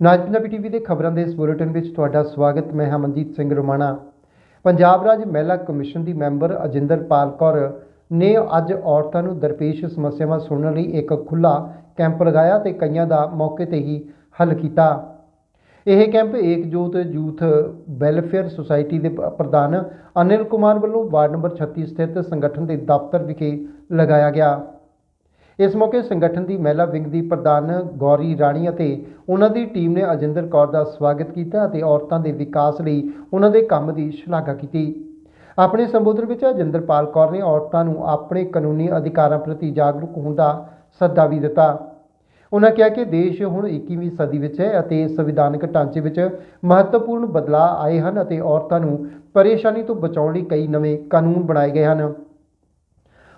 ਨਾਜ Punjabi TV ਦੇ ਖਬਰਾਂ ਦੇ ਇਸ ਬੁਲੇਟਿਨ ਵਿੱਚ ਤੁਹਾਡਾ ਸਵਾਗਤ, ਮੈਂ ਹਮਨਜੀਤ ਸਿੰਘ ਰੋਮਾਣਾ। ਪੰਜਾਬ ਰਾਜ ਮਹਿਲਾ ਕਮਿਸ਼ਨ ਦੀ ਮੈਂਬਰ ਅਜਿੰਦਰਪਾਲ ਕੌਰ ਨੇ ਅੱਜ ਔਰਤਾਂ ਨੂੰ ਦਰਪੇਸ਼ ਸਮੱਸਿਆਵਾਂ ਸੁਣਨ ਲਈ ਇੱਕ ਖੁੱਲ੍ਹਾ ਕੈਂਪ ਲਗਾਇਆ ਤੇ ਕਈਆਂ ਦਾ ਮੌਕੇ ਤੇ ਹੀ ਹੱਲ ਕੀਤਾ। ਇਹ camp Ekjot youth welfare society ਦੇ ਪ੍ਰਧਾਨ ਅਨਿਲ ਕੁਮਾਰ ਵੱਲੋਂ ਵਾਰਡ ਨੰਬਰ 36 ਸਥਿਤ ਸੰਗਠਨ ਦੇ ਦਫ਼ਤਰ ਵਿਖੇ ਲਗਾਇਆ ਗਿਆ। ਇਸ ਮੌਕੇ ਸੰਗਠਨ ਦੀ ਮਹਿਲਾ ਵਿੰਗ ਦੀ ਪ੍ਰਧਾਨ ਗੌਰੀ ਰਾਣੀ ਅਤੇ ਉਹਨਾਂ ਦੀ ਟੀਮ ਨੇ ਅਜਿੰਦਰ ਕੌਰ ਦਾ ਸਵਾਗਤ ਕੀਤਾ ਅਤੇ ਔਰਤਾਂ ਦੇ ਵਿਕਾਸ ਲਈ ਉਹਨਾਂ ਦੇ ਕੰਮ ਦੀ ਸ਼ਲਾਘਾ ਕੀਤੀ। ਆਪਣੇ ਸੰਬੋਧਨ ਵਿੱਚ ਅਜਿੰਦਰਪਾਲ ਕੌਰ ਨੇ ਔਰਤਾਂ ਨੂੰ ਆਪਣੇ ਕਾਨੂੰਨੀ ਅਧਿਕਾਰਾਂ ਪ੍ਰਤੀ ਜਾਗਰੂਕ ਹੋਣ ਦਾ ਸੱਦਾ ਵੀ ਦਿੱਤਾ। ਉਹਨਾਂ ਕਿਹਾ ਕਿ ਦੇਸ਼ ਹੁਣ 21ਵੀਂ ਸਦੀ ਵਿੱਚ ਹੈ ਅਤੇ ਸੰਵਿਧਾਨਕ ਢਾਂਚੇ ਵਿੱਚ ਮਹੱਤਵਪੂਰਨ ਬਦਲਾਅ ਆਏ ਹਨ ਅਤੇ ਔਰਤਾਂ ਨੂੰ ਪਰੇਸ਼ਾਨੀ ਤੋਂ ਬਚਾਉਣ ਲਈ ਕਈ ਨਵੇਂ ਕਾਨੂੰਨ ਬਣਾਏ ਗਏ ਹਨ।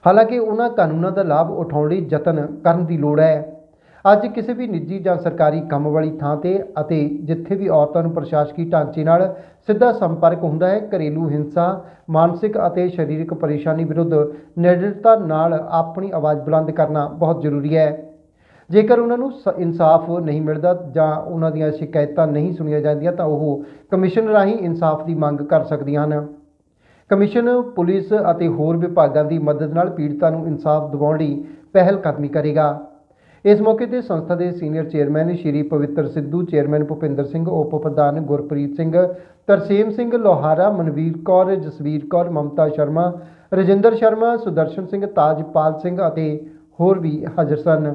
ਹਾਲਾਂਕਿ ਉਹਨਾਂ ਕਾਨੂੰਨਾਂ ਦਾ ਲਾਭ ਉਠਾਉਣ ਲਈ ਯਤਨ ਕਰਨ ਦੀ ਲੋੜ ਹੈ। ਅੱਜ ਕਿਸੇ ਵੀ ਨਿੱਜੀ ਜਾਂ ਸਰਕਾਰੀ ਕੰਮ ਵਾਲੀ ਥਾਂ ਤੇ ਅਤੇ ਜਿੱਥੇ ਵੀ ਔਰਤਾਂ ਨੂੰ ਪ੍ਰਸ਼ਾਸਕੀ ਢਾਂਚੇ ਨਾਲ ਸਿੱਧਾ ਸੰਪਰਕ ਹੁੰਦਾ ਹੈ, ਘਰੇਲੂ ਹਿੰਸਾ, ਮਾਨਸਿਕ ਅਤੇ ਸਰੀਰਕ ਪਰੇਸ਼ਾਨੀ ਵਿਰੁੱਧ ਨਿਡਰਤਾ ਨਾਲ ਆਪਣੀ ਆਵਾਜ਼ ਬੁਲੰਦ ਕਰਨਾ ਬਹੁਤ ਜ਼ਰੂਰੀ ਹੈ। ਜੇਕਰ ਉਹਨਾਂ ਨੂੰ ਸ- ਇਨਸਾਫ ਨਹੀਂ ਮਿਲਦਾ ਜਾਂ ਉਹਨਾਂ ਦੀਆਂ ਸ਼ਿਕਾਇਤਾਂ ਨਹੀਂ ਸੁਣੀਆਂ ਜਾਂਦੀਆਂ ਤਾਂ ਉਹ ਕਮਿਸ਼ਨ ਰਾਹੀਂ ਇਨਸਾਫ ਦੀ ਮੰਗ ਕਰ ਸਕਦੀਆਂ ਹਨ। ਕਮਿਸ਼ਨ, ਪੁਲਿਸ ਅਤੇ ਹੋਰ ਵਿਭਾਗਾਂ ਦੀ ਮਦਦ ਨਾਲ ਪੀੜਤਾਂ ਨੂੰ ਇਨਸਾਫ ਦਿਵਾਉਣ ਲਈ ਪਹਿਲ ਕਦਮੀ ਕਰੇਗਾ। ਇਸ ਮੌਕੇ ਤੇ ਸੰਸਥਾ ਦੇ senior chairman Shri Pavittar Sidhu, chairman Bhupinder Singh, ਉਪ ਪ੍ਰਧਾਨ ਗੁਰਪ੍ਰੀਤ ਸਿੰਘ, ਤਰਸੇਮ ਸਿੰਘ ਲੋਹਾਰਾ, ਮਨਵੀਰ ਕੌਰ, ਜਸਵੀਰ ਕੌਰ, ਮਮਤਾ ਸ਼ਰਮਾ, ਰਜਿੰਦਰ ਸ਼ਰਮਾ, ਸੁਦਰਸ਼ਨ ਸਿੰਘ, ਤਾਜਪਾਲ ਸਿੰਘ ਅਤੇ ਹੋਰ ਵੀ ਹਾਜ਼ਰ ਸਨ।